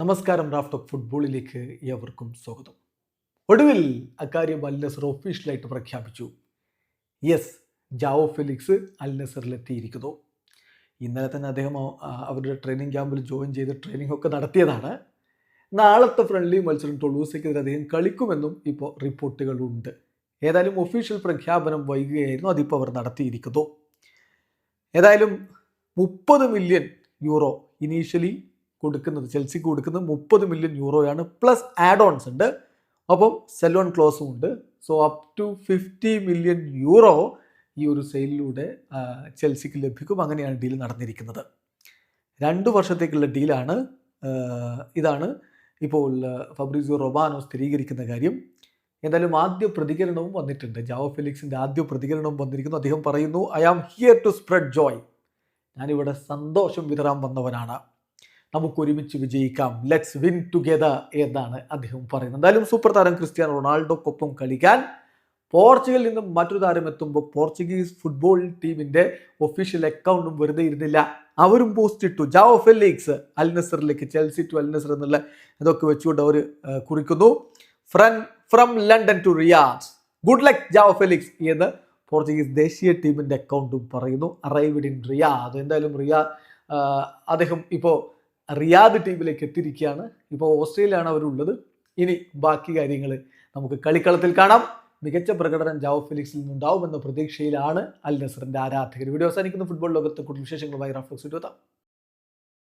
നമസ്കാരം Raf talk ഫുട്ബോളിലേക്ക് ഏവർക്കും സ്വാഗതം. ഒടുവിൽ അക്കാര്യം അൽ നസർ ഒഫീഷ്യലായിട്ട് പ്രഖ്യാപിച്ചു. യെസ് ജാവോ ഫെലിക്സ് അൽ നസറിലെത്തിയിരിക്കുന്നു ഇന്നലെ തന്നെ അദ്ദേഹം അവരുടെ ട്രെയിനിങ് ക്യാമ്പിൽ ജോയിൻ ചെയ്ത് ട്രെയിനിങ് ഒക്കെ നടത്തിയതാണ്. നാളത്തെ ഫ്രണ്ട്ലി മത്സരം ടൊളൂസയ്ക്കെതിരെ അദ്ദേഹം കളിക്കുമെന്നും ഇപ്പോൾ റിപ്പോർട്ടുകളുണ്ട് ഏതായാലും ഒഫീഷ്യൽ പ്രഖ്യാപനം വൈകുകയായിരുന്നു അതിപ്പോൾ അവർ നടത്തിയിരിക്കുന്നു. ഏതായാലും മുപ്പത് മില്യൺ യൂറോ ഇനീഷ്യലി കൊടുക്കുന്നത് ചെൽസിക്ക് കൊടുക്കുന്നത് മുപ്പത് മില്യൺ യൂറോയാണ് പ്ലസ് ആഡ് ഓൺസ് ഉണ്ട്. ഒപ്പം സെലോൺ ക്ലോസും ഉണ്ട്. So up to fifty million euro ഈ ഒരു സെയിലിലൂടെ ചെൽസിക്ക് ലഭിക്കും. അങ്ങനെയാണ് ഡീൽ നടന്നിരിക്കുന്നത്. രണ്ട് വർഷത്തേക്കുള്ള ഡീലാണ് ഇതാണ് ഇപ്പോൾ ഫബ്രിസോ റൊബാനോ സ്ഥിരീകരിക്കുന്ന കാര്യം. എന്തായാലും ആദ്യ പ്രതികരണവും വന്നിട്ടുണ്ട്. ജാവോ ഫെലിക്സിന്റെ ആദ്യ പ്രതികരണവും വന്നിരിക്കുന്നു. അദ്ദേഹം പറയുന്നു I am here to spread joy ഞാനിവിടെ സന്തോഷം വിതരാൻ വന്നവനാണ്. നമുക്ക് ഒരുമിച്ച് വിജയിക്കാം. ലെറ്റ്സ് വിൻ ടുഗെദർ എന്നാണ് അദ്ദേഹം പറയുന്നത്. എന്തായാലും സൂപ്പർ താരം ക്രിസ്ത്യാനോ റൊണാൾഡോക്കൊപ്പം കളിക്കാൻ പോർച്ചുഗലിൽ നിന്നും മറ്റൊരു താരം എത്തുമ്പോൾ പോർച്ചുഗീസ് ഫുട്ബോൾ ടീമിന്റെ ഒഫീഷ്യൽ അക്കൗണ്ടും വെറുതെ ഇരുന്നില്ല. അവരും പോസ്റ്റ് ഇട്ടു. ജാവോ ഫെലിക്സ് അൽ നസറിലേക്ക് ചെൽസി ടു അൽ നസർ എന്നുള്ള ഇതൊക്കെ വെച്ചുകൊണ്ട് അവർ കുറിക്കുന്നു. ഫ്രൻ from London to Riyadh good luck Joao Felix എന്ന് പോർച്ചുഗീസ് ദേശീയ ടീമിന്റെ അക്കൗണ്ടും പറയുന്നു. അറൈവ്ഡ് ഇൻ റിയാദ് എന്തായാലും റിയാ അദ്ദേഹം ഇപ്പോൾ റിയാദ് ടീമിലേക്ക് എത്തിയിരിക്കുകയാണ്. ഇപ്പോൾ ഓസ്ട്രേലിയയാണ് അവരുള്ളത്. ഇനി ബാക്കി കാര്യങ്ങൾ നമുക്ക് കളിക്കളത്തിൽ കാണാം. മികച്ച പ്രകടനം ജാവോ ഫിലിക്സിൽ നിന്നുണ്ടാവുമെന്ന പ്രതീക്ഷയിലാണ് അൽ നസറിന്റെ ആരാധകർ. വീഡിയോ അവസാനിക്കുന്ന. ഫുട്ബോൾ ലോകത്തെ കൂടുതൽ വിശേഷങ്ങളുമായി റഫ്ലക്സ് എത്താം.